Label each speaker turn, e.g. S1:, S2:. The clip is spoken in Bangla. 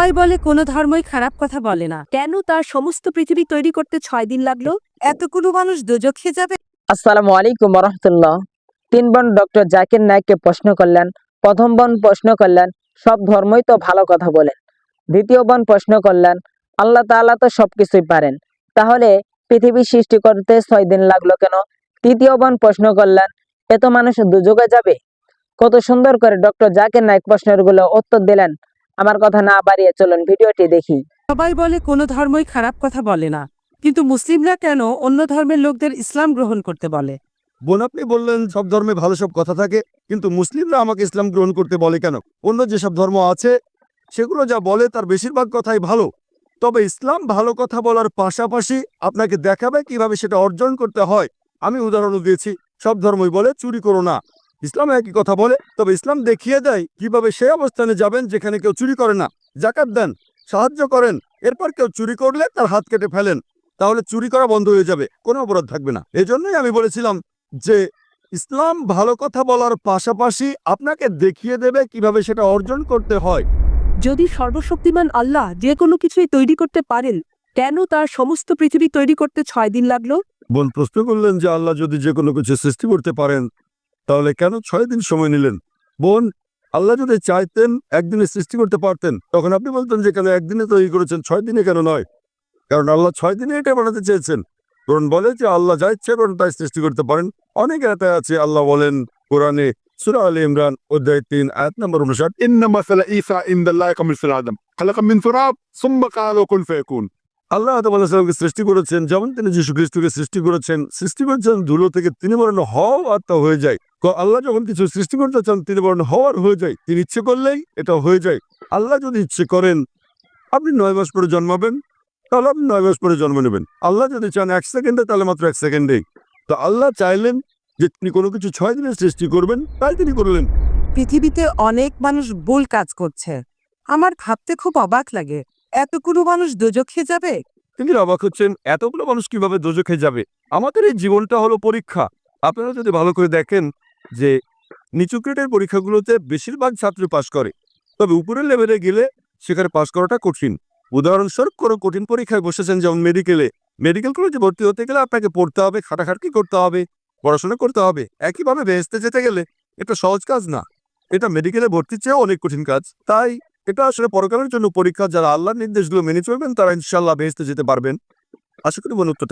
S1: সবাই বলে কোনো ধর্মই খারাপ কথা বলে না।
S2: কেন তার সমস্ত পৃথিবী তৈরি করতে ছয় দিন লাগল?
S1: এতগুলো মানুষ দোজখে যাবে
S3: আসসালামু আলাইকুম রহমতুল্লাহ তিন বোন ডক্টর জাকির নায়েককে প্রশ্ন করলেন প্রথম বোন প্রশ্ন করলেন সব ধর্মই তো ভালো কথা বলেন। দ্বিতীয় বোন প্রশ্ন করলেন আল্লাহ তাআলা তো সবকিছুই পারেন। তাহলে পৃথিবী সৃষ্টি করতে ছয় দিন লাগল কেন? তৃতীয় বোন প্রশ্ন করলেন এত মানুষ দুযোগে যাবে। কত সুন্দর করে ডক্টর জাকির নায়ক প্রশ্নেরগুলো উত্তর দিলেন। আমার কথা না বাড়িয়ে চলুন ভিডিওটি দেখি।
S1: সবাই বলে কোনো ধর্মই খারাপ কথা বলে না কিন্তু মুসলিমরা কেন অন্য ধর্মের লোকদের ইসলাম গ্রহণ করতে বলে?
S4: বোন আপনি বললেন সব ধর্মে ভালো সব কথা থাকে কিন্তু মুসলিমরা আমাকে ইসলাম গ্রহণ করতে বলে কেন? অন্য যেসব ধর্ম আছে সেগুলো যা বলে তার বেশিরভাগ কথাই ভালো। তবে ইসলাম ভালো কথা বলার পাশাপাশি আপনাকে দেখাবে কীভাবে সেটা অর্জন করতে হয়। আমি উদাহরণ দিয়েছি সব ধর্মই বলে চুরি করো না। ইসলাম একই কথা বলে তবে ইসলাম দেখিয়ে দেয় কীভাবে সেই অবস্থানে যাবেন যেখানে কেউ চুরি করে না। জাকাত দেন সাহায্য করেন এরপর কেউ চুরি করলে তার হাত কেটে ফেলেন। তাহলে চুরি করা বন্ধ হয়ে যাবে কোনো অপরাধ থাকবে না। এজন্যই আমি বলেছিলাম যে ইসলাম ভালো কথা বলার পাশাপাশি আপনাকে দেখিয়ে দেবে কীভাবে সেটা অর্জন করতে হয়।
S2: যদি সর্বশক্তিমান আল্লাহ যে কোনো কিছুই তৈরি করতে পারেন কেন তার সমস্ত পৃথিবী তৈরি করতে ছয় দিন লাগল?
S4: বোন প্রশ্ন করলেন যে আল্লাহ যদি যে কোনো কিছু সৃষ্টি করতে পারেন তাহলে কেন ছয় দিন সময় নিলেন? বোন আল্লাহ যদি চাইতেন একদিনে সৃষ্টি করতে পারতেন তখন আপনি বলতেন যে কেন একদিনে তৈরি করেছেন ছয় দিনে কেন নয়? কারণ আল্লাহ ছয় দিনে এটা বানাতে চেয়েছেন। কোরআন বলে যে আল্লাহ যা ইচ্ছে করেন তাই সৃষ্টি করতে পারেন। অনেক এতে আছে আল্লাহ বলেন কোরআনে সুরা আলী ইমরান অধ্যায় তিন আয়াত নম্বর উনষাট
S5: ঈসা ইন্দাল্লাহ কামিল আদম। খালাকা মিন সুরাব সুম্বা কালো কুন ফেকুন
S4: আল্লাহ আদমাল্লাহামকে সৃষ্টি করেছেন যেমন তিনি যীশু খ্রিস্টকে সৃষ্টি করেছেন সৃষ্টি করেছেন ধুলো থেকে তিনি বলেন হও আত্মা হয়ে যায়। আল্লাহ যখন কিছু সৃষ্টি করতে চান তিনি বলেন হওয়ার হয়ে যায়। তিনি ইচ্ছে করলেই এটা হয়ে যায়। আল্লাহ যদি ইচ্ছে করেন আপনি নয় মাস পরে জন্মাবেন তাহলে আপনি নয় মাস পরে জন্ম নেবেন। আল্লাহ যদি চান এক সেকেন্ডে তাহলে মাত্র এক সেকেন্ডেই। তো আল্লাহ চাইলেন যে তিনি কোনো কিছু ছয় দিনে সৃষ্টি করবেন তাই তিনি করলেন।
S1: পৃথিবীতে অনেক মানুষ ভুল কাজ করছে। আমার ভাবতে খুব অবাক লাগে। এতগুলো মানুষ দোজখে যাবে?
S4: তিনি অবাক হচ্ছেন এতগুলো মানুষ কীভাবে দোজখে যাবে? আমাদের এই জীবনটা হলো পরীক্ষা। আপনারা যদি ভালো করে দেখেন যে নিচু গ্রেডের পরীক্ষাগুলোতে বেশিরভাগ ছাত্র পাশ করে। তবে উপরের লেভেলে গেলে সেখানে পাশ করাটা কঠিন। উদাহরণস্বরূপ কোনো কঠিন পরীক্ষায় বসেছেন যেমন মেডিকেলে মেডিকেল কলেজে ভর্তি হতে গেলে আপনাকে পড়তে হবে খাটাখাটকি করতে হবে, পড়াশোনা করতে হবে। একইভাবে বেহেস্তে যেতে গেলে এটা সহজ কাজ না। এটা মেডিকেলে ভর্তির চেয়েও অনেক কঠিন কাজ। তাই এটা আসলে পরকালের জন্য পরীক্ষা, যারা আল্লাহর নির্দেশগুলো মেনে চলবেন, তারা ইনশাল্লাহ বেহেস্তে যেতে পারবেন। আশা করি মনে উত্তরটা